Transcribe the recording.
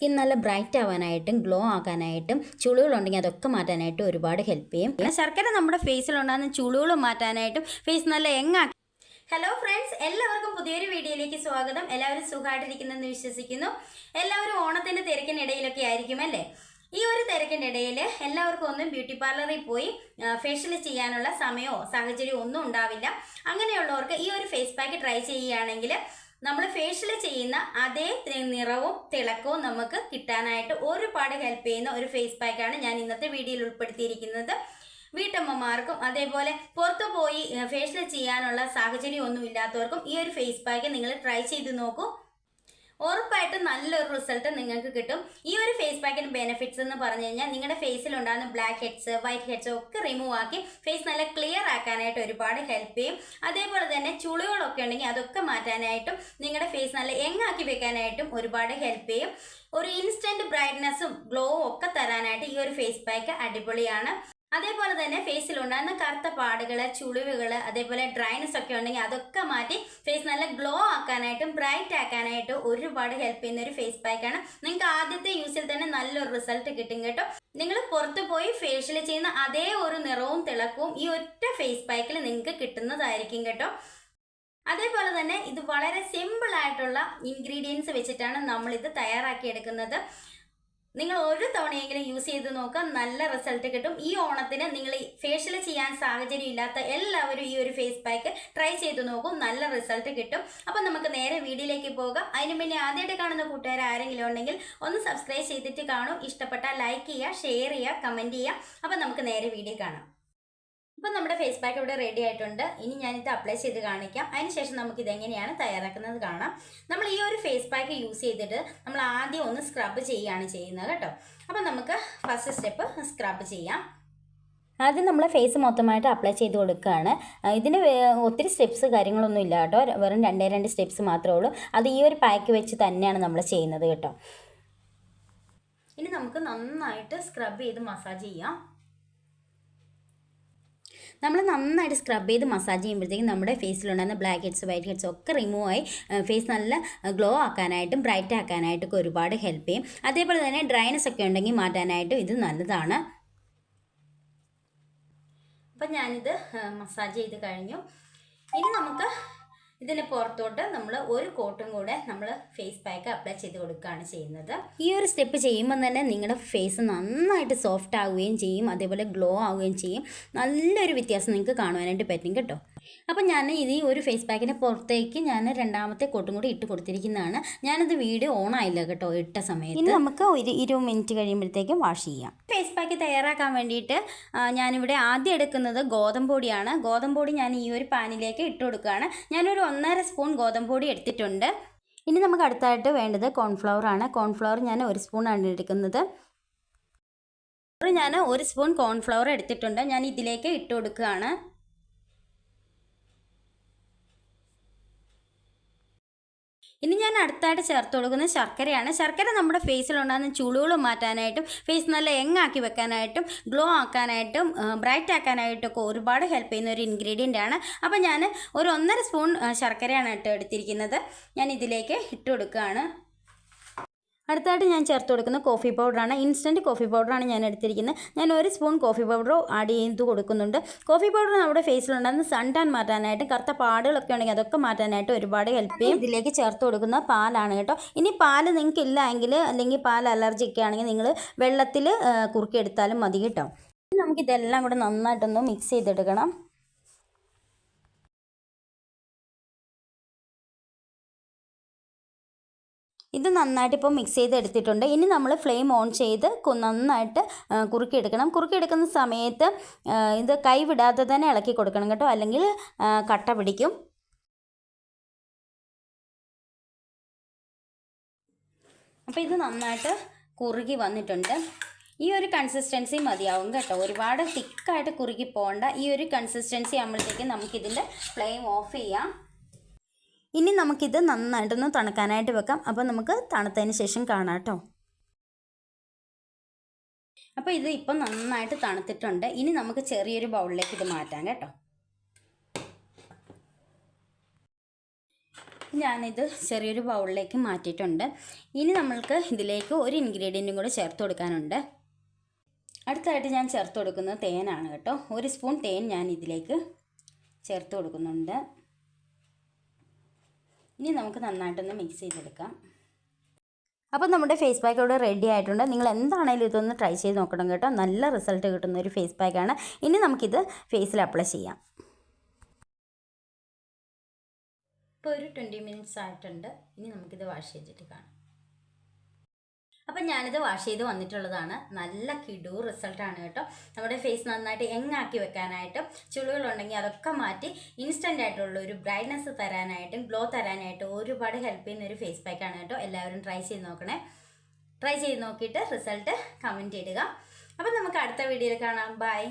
Skin നല്ല bright ആവാനായിട്ടും glow ചുളികൾ ചുളികളുണ്ടെങ്കിൽ അതൊക്കെ മാറ്റാനായിട്ടും ഒരുപാട് ഹെൽപ്പ് ചെയ്യും. പിന്നെ ശർക്കര നമ്മുടെ ഫേസിലുണ്ടാകുന്ന ചുളികൾ മാറ്റാനായിട്ടും ഫേസ് നല്ല എങ്ങാക്കി ഹലോ ഫ്രണ്ട്സ് എല്ലാവർക്കും പുതിയൊരു വീഡിയോയിലേക്ക് സ്വാഗതം. എല്ലാവരും സുഖമായിട്ടിരിക്കുന്നെന്ന് വിശ്വസിക്കുന്നു. എല്ലാവരും ഓണത്തിന്റെ തിരക്കിനിടയിലൊക്കെ ആയിരിക്കും അല്ലേ? ഈ ഒരു തിരക്കിനിടയിൽ എല്ലാവർക്കും ഒന്നും ബ്യൂട്ടി പാർലറിൽ പോയി ഫേഷ്യൽ ചെയ്യാനുള്ള സമയമോ സാഹചര്യമോ ഒന്നും ഉണ്ടാവില്ല. അങ്ങനെയുള്ളവർക്ക് ഈ ഒരു ഫേസ് പാക്ക് ട്രൈ ചെയ്യുകയാണെങ്കിൽ നമ്മൾ ഫേഷ്യൽ ചെയ്യുന്ന അതേ നിറവും തിളക്കവും നമുക്ക് കിട്ടാനായിട്ട് ഒരുപാട് ഹെൽപ്പ് ചെയ്യുന്ന ഒരു ഫേസ് പാക്കാണ് ഞാൻ ഇന്നത്തെ വീഡിയോയിൽ ഉൾപ്പെടുത്തിയിരിക്കുന്നത്. വീട്ടമ്മമാർക്കും അതേപോലെ പുറത്തു പോയി ഫേഷ്യൽ ചെയ്യാനുള്ള സാഹചര്യം ഒന്നും ഇല്ലാത്തവർക്കും ഈ ഒരു ഫേസ് പാക്ക് നിങ്ങൾ ട്രൈ ചെയ്ത് നോക്കൂ. ഉറപ്പായിട്ടും നല്ലൊരു റിസൾട്ട് നിങ്ങൾക്ക് കിട്ടും. ഈ ഒരു ഫേസ് പാക്കിന് ബെനിഫിറ്റ്സ് എന്ന് പറഞ്ഞു കഴിഞ്ഞാൽ നിങ്ങളുടെ ഫേസിൽ ഉണ്ടാകുന്ന ബ്ലാക്ക് ഹെഡ്സ് വൈറ്റ് ഹെഡ്സ് ഒക്കെ റിമൂവ് ആക്കി ഫേസ് നല്ല ക്ലിയർ ആക്കാനായിട്ട് ഒരുപാട് ഹെൽപ്പ് ചെയ്യും. അതേപോലെ തന്നെ ചുളികളൊക്കെ ഉണ്ടെങ്കിൽ അതൊക്കെ മാറ്റാനായിട്ടും നിങ്ങളുടെ ഫേസ് നല്ല യങ്ങാക്കി വെക്കാനായിട്ടും ഒരുപാട് ഹെൽപ്പ് ചെയ്യും. ഒരു ഇൻസ്റ്റന്റ് ബ്രൈറ്റ്നസ്സും ഗ്ലോവും ഒക്കെ തരാനായിട്ട് ഈ ഒരു ഫേസ് പാക്ക് അടിപൊളിയാണ്. അതേപോലെ തന്നെ ഫേസിൽ ഉണ്ടാകുന്ന കറുത്ത പാടുകൾ ചുളിവുകൾ അതേപോലെ ഡ്രൈനസ് ഒക്കെ ഉണ്ടെങ്കിൽ അതൊക്കെ മാറ്റി ഫേസ് നല്ല ഗ്ലോ ആക്കാനായിട്ടും ബ്രൈറ്റ് ആക്കാനായിട്ടും ഒരുപാട് ഹെൽപ്പ് ചെയ്യുന്ന ഒരു ഫേസ് പാക്കാണ് നിങ്ങൾക്ക് ആദ്യത്തെ യൂസിൽ തന്നെ നല്ലൊരു റിസൾട്ട് കിട്ടും കേട്ടോ. നിങ്ങൾ പുറത്ത് പോയി ഫേഷ്യൽ ചെയ്യുന്ന അതേ ഒരു നിറവും തിളക്കവും ഈ ഒറ്റ ഫേസ് പാക്കിൽ നിങ്ങൾക്ക് കിട്ടുന്നതായിരിക്കും കേട്ടോ. അതേപോലെ തന്നെ ഇത് വളരെ സിമ്പിൾ ആയിട്ടുള്ള ഇൻഗ്രീഡിയൻസ് വെച്ചിട്ടാണ് നമ്മൾ ഇത് തയ്യാറാക്കിയെടുക്കുന്നത്. നിങ്ങൾ ഒരു തവണയെങ്കിലും യൂസ് ചെയ്ത് നോക്കുക നല്ല റിസൾട്ട് കിട്ടും. ഈ ഓണത്തിന് നിങ്ങൾ ഫേഷ്യൽ ചെയ്യാൻ സാഹചര്യം ഇല്ലാത്ത എല്ലാവരും ഈ ഒരു ഫേസ് പാക്ക് ട്രൈ ചെയ്ത് നോക്കും. നല്ല റിസൾട്ട് കിട്ടും. അപ്പം നമുക്ക് നേരെ വീഡിയോയിലേക്ക് പോകാം. അതിന് മുന്നേ ആദ്യമായിട്ട് കാണുന്ന കൂട്ടുകാർ ആരെങ്കിലും ഉണ്ടെങ്കിൽ ഒന്ന് സബ്സ്ക്രൈബ് ചെയ്തിട്ട് കാണും. ഇഷ്ടപ്പെട്ടാൽ ലൈക്ക് ചെയ്യുക ഷെയർ ചെയ്യുക കമന്റ് ചെയ്യുക. അപ്പം നമുക്ക് നേരെ വീഡിയോ കാണാം. ഇപ്പം നമ്മുടെ ഫേസ് പാക്ക് ഇവിടെ റെഡി ആയിട്ടുണ്ട്. ഇനി ഞാനിത് അപ്ലൈ ചെയ്ത് കാണിക്കാം. അതിനുശേഷം നമുക്ക് ഇതെങ്ങനെയാണ് തയ്യാറാക്കുന്നത് കാണാം. നമ്മൾ ഈ ഒരു ഫേസ് പാക്ക് യൂസ് ചെയ്തിട്ട് നമ്മൾ ആദ്യം ഒന്ന് സ്ക്രബ് ചെയ്യുകയാണ് ചെയ്യുന്നത് കേട്ടോ. അപ്പം നമുക്ക് ഫസ്റ്റ് സ്റ്റെപ്പ് സ്ക്രബ് ചെയ്യാം. ആദ്യം നമ്മൾ ഫേസ് മൊത്തമായിട്ട് അപ്ലൈ ചെയ്ത് കൊടുക്കുകയാണ്. ഇതിന് ഒത്തിരി സ്റ്റെപ്സ് കാര്യങ്ങളൊന്നും ഇല്ല കേട്ടോ. വെറും രണ്ടേ രണ്ട് സ്റ്റെപ്സ് മാത്രമേ ഉള്ളൂ. അത് ഈ ഒരു പാക്ക് വെച്ച് തന്നെയാണ് നമ്മൾ ചെയ്യുന്നത് കേട്ടോ. ഇനി നമുക്ക് നന്നായിട്ട് സ്ക്രബ് ചെയ്ത് മസാജ് ചെയ്യാം. നമ്മൾ നന്നായിട്ട് സ്ക്രബ് ചെയ്ത് മസാജ് ചെയ്യുമ്പോഴത്തേക്കും നമ്മുടെ ഫേസിലുണ്ടായിരുന്ന ബ്ലാക്ക് ഹെഡ്സ് വൈറ്റ് ഹെഡ്സ് ഒക്കെ റിമൂവ് ആയി ഫേസ് നല്ല ഗ്ലോ ആക്കാനായിട്ടും ബ്രൈറ്റ് ആക്കാനായിട്ടൊക്കെ ഒരുപാട് ഹെൽപ്പ് ചെയ്യും. അതേപോലെ തന്നെ ഡ്രൈനസ് ഒക്കെ ഉണ്ടെങ്കിൽ മാറ്റാനായിട്ടും ഇത് നല്ലതാണ്. അപ്പം ഞാനിത് മസാജ് ചെയ്ത് കഴിഞ്ഞു. ഇനി നമുക്ക് ഇതിന് പുറത്തോട്ട് നമ്മൾ ഒരു കോട്ടും കൂടെ നമ്മൾ ഫേസ് പാക്ക് അപ്ലൈ ചെയ്ത് കൊടുക്കുകയാണ് ചെയ്യുന്നത്. ഈ ഒരു സ്റ്റെപ്പ് ചെയ്യുമ്പോൾ തന്നെ നിങ്ങളുടെ ഫേസ് നന്നായിട്ട് സോഫ്റ്റ് ആവുകയും ചെയ്യും അതേപോലെ ഗ്ലോ ആവുകയും ചെയ്യും. നല്ലൊരു വ്യത്യാസം നിങ്ങൾക്ക് കാണുവാനായിട്ട് പറ്റും കേട്ടോ. അപ്പം ഞാൻ ഇത് ഈ ഒരു ഫേസ് പാക്കിന്റെ പുറത്തേക്ക് ഞാൻ രണ്ടാമത്തെ കോട്ടും കൂടി ഇട്ട് കൊടുത്തിരിക്കുന്നതാണ്. ഞാനത് വീഡിയോ ഓൺ ആയില്ല കേട്ടോ ഇട്ട സമയത്ത്. ഇനി നമുക്ക് ഒരു ഇരുപത് മിനിറ്റ് കഴിയുമ്പോഴത്തേക്കും വാഷ് ചെയ്യാം. ഫേസ് പാക്ക് തയ്യാറാക്കാൻ വേണ്ടിയിട്ട് ഞാനിവിടെ ആദ്യം എടുക്കുന്നത് ഗോതമ്പൊടിയാണ് ഗോതമ്പൊടി ഗോതമ്പ് പൊടി ഞാൻ ഈ ഒരു പാനിലേക്ക് ഇട്ട് കൊടുക്കുകയാണ്. ഞാനൊരു ഒന്നര സ്പൂൺ ഗോതമ്പൊടി എടുത്തിട്ടുണ്ട്. ഇനി നമുക്ക് അടുത്തായിട്ട് വേണ്ടത് കോൺഫ്ലവർ ആണ്. കോൺഫ്ലവർ ഞാൻ ഒരു സ്പൂണാണ് എടുക്കുന്നത്. ഞാൻ ഒരു സ്പൂൺ കോൺഫ്ലവർ എടുത്തിട്ടുണ്ട്. ഞാൻ ഇതിലേക്ക് ഇട്ട് കൊടുക്കുകയാണ്. ഇനി ഞാൻ അടുത്തായിട്ട് ചേർത്ത് കൊടുക്കുന്നത് ശർക്കരയാണ്. ശർക്കര നമ്മുടെ ഫേസിൽ ഫേസിലുണ്ടാകുന്ന ചുളികൾ മാറ്റാനായിട്ടും ഫേസ് നല്ല യങ്ങാക്കി വെക്കാനായിട്ടും ഗ്ലോ ആക്കാനായിട്ടും ബ്രൈറ്റ് ആക്കാനായിട്ടും ഒക്കെ ഒരുപാട് ഹെൽപ്പ് ചെയ്യുന്ന ഒരു ഇൻഗ്രീഡിയന്റ് ആണ്. അപ്പോൾ ഞാൻ ഒരു ഒന്നര സ്പൂൺ ശർക്കരയാണ് ഇട്ട് എടുത്തിരിക്കുന്നത്. ഞാൻ ഇതിലേക്ക് ഇട്ട് കൊടുക്കുകയാണ് അടുത്തായിട്ട് ഞാൻ ചേർത്ത് കൊടുക്കുന്ന കോഫി പൗഡറാണ് ഇൻസ്റ്റന്റ് കോഫി പൗഡറാണ് ഞാൻ എടുത്തിരിക്കുന്നത്. ഞാൻ ഒരു സ്പൂൺ കോഫി പൗഡറോ ആഡ് ചെയ്ത് കൊടുക്കുന്നുണ്ട്. കോഫി പൗഡർ നമ്മുടെ ഫേസിലുണ്ടാകുന്ന സൺ ടാൻ മാറ്റാനായിട്ട് കറുത്ത പാടുകളൊക്കെ ഉണ്ടെങ്കിൽ അതൊക്കെ മാറ്റാനായിട്ട് ഒരുപാട് ഹെൽപ്പ് ചെയ്യും. ഇതിലേക്ക് ചേർത്ത് കൊടുക്കുന്ന പാലാണ് കേട്ടോ. ഇനി പാൽ നിങ്ങൾക്ക് ഇല്ല എങ്കിൽ അല്ലെങ്കിൽ പാൽ അലർജി ഒക്കെ ആണെങ്കിൽ നിങ്ങൾ വെള്ളത്തിൽ കുറുക്കിയെടുത്താലും മതി കേട്ടോ. നമുക്കിതെല്ലാം കൂടെ നന്നായിട്ടൊന്ന് മിക്സ് ചെയ്തെടുക്കണം. ഇത് നന്നായിട്ട് ഇപ്പോൾ മിക്സ് ചെയ്ത് എടുത്തിട്ടുണ്ട് ഇനി നമ്മൾ ഫ്ലെയിം ഓൺ ചെയ്ത് നന്നായിട്ട് കുറുക്കിയെടുക്കണം. കുറുക്കിയെടുക്കുന്ന സമയത്ത് ഇത് കൈ വിടാതെ തന്നെ ഇളക്കി കൊടുക്കണം കേട്ടോ. അല്ലെങ്കിൽ കട്ട പിടിക്കും. അപ്പോൾ ഇത് നന്നായിട്ട് കുറുകി വന്നിട്ടുണ്ട്. ഈ ഒരു കൺസിസ്റ്റൻസി മതിയാവും കേട്ടോ. ഒരുപാട് തിക്കായിട്ട് കുറുകി പോകണ്ട ഈ ഒരു കൺസിസ്റ്റൻസി ആകുമ്പോഴത്തേക്കും നമുക്കിതിന്റെ ഫ്ലെയിം ഓഫ് ചെയ്യാം. ഇനി നമുക്കിത് നന്നായിട്ടൊന്ന് തണുക്കാനായിട്ട് വെക്കാം. അപ്പോൾ നമുക്ക് തണുത്തതിന് ശേഷം കാണാം കേട്ടോ. അപ്പോൾ ഇത് ഇപ്പം നന്നായിട്ട് തണുത്തിട്ടുണ്ട്. ഇനി നമുക്ക് ചെറിയൊരു ബൗളിലേക്ക് ഇത് മാറ്റാം കേട്ടോ. ഞാനിത് ചെറിയൊരു ബൗളിലേക്ക് മാറ്റിയിട്ടുണ്ട്. ഇനി നമ്മൾക്ക് ഇതിലേക്ക് ഒരു ഇൻഗ്രീഡിയന്റും കൂടെ ചേർത്ത് കൊടുക്കാനുണ്ട്. അടുത്തായിട്ട് ഞാൻ ചേർത്ത് കൊടുക്കുന്നത് തേനാണ് കേട്ടോ. ഒരു സ്പൂൺ തേൻ ഞാൻ ഇതിലേക്ക് ചേർത്ത് കൊടുക്കുന്നുണ്ട്. ഇനി നമുക്ക് നന്നായിട്ടൊന്ന് മിക്സ് ചെയ്തെടുക്കാം. അപ്പോൾ നമ്മുടെ ഫേസ് പാക്ക് ഇവിടെ റെഡി ആയിട്ടുണ്ട്. നിങ്ങൾ എന്താണേലും ഇതൊന്ന് ട്രൈ ചെയ്ത് നോക്കണം കേട്ടോ. നല്ല റിസൾട്ട് കിട്ടുന്ന ഒരു ഫേസ് പാക്കാണ് ഇനി നമുക്കിത് ഫേസിൽ അപ്ലൈ ചെയ്യാം. ഇപ്പോൾ ഒരു ട്വന്റി മിനിറ്റ്സ് ആയിട്ടുണ്ട്. ഇനി നമുക്കിത് വാഷ് ചെയ്തിട്ട് കാണാം. അപ്പം ഞാനിത് വാഷ് ചെയ്ത് വന്നിട്ടുള്ളതാണ്. നല്ല കിടു റിസൾട്ടാണ് കേട്ടോ. നമ്മുടെ ഫേസ് നന്നായിട്ട് യങ്ങാക്കി വെക്കാനായിട്ടും ചുളികളുണ്ടെങ്കിൽ അതൊക്കെ മാറ്റി ഇൻസ്റ്റന്റ് ആയിട്ടുള്ള ഒരു ബ്രൈറ്റ്നസ് തരാനായിട്ടും ഗ്ലോ തരാനായിട്ടും ഒരുപാട് ഹെൽപ്പ് ചെയ്യുന്ന ഒരു ഫേസ് പാക്കാണ് കേട്ടോ. എല്ലാവരും ട്രൈ ചെയ്ത് നോക്കണേ. ട്രൈ ചെയ്ത് നോക്കിയിട്ട് റിസൾട്ട് കമന്റ് ഇടുക. അപ്പം നമുക്ക് അടുത്ത വീഡിയോയിൽ കാണാം. ബൈ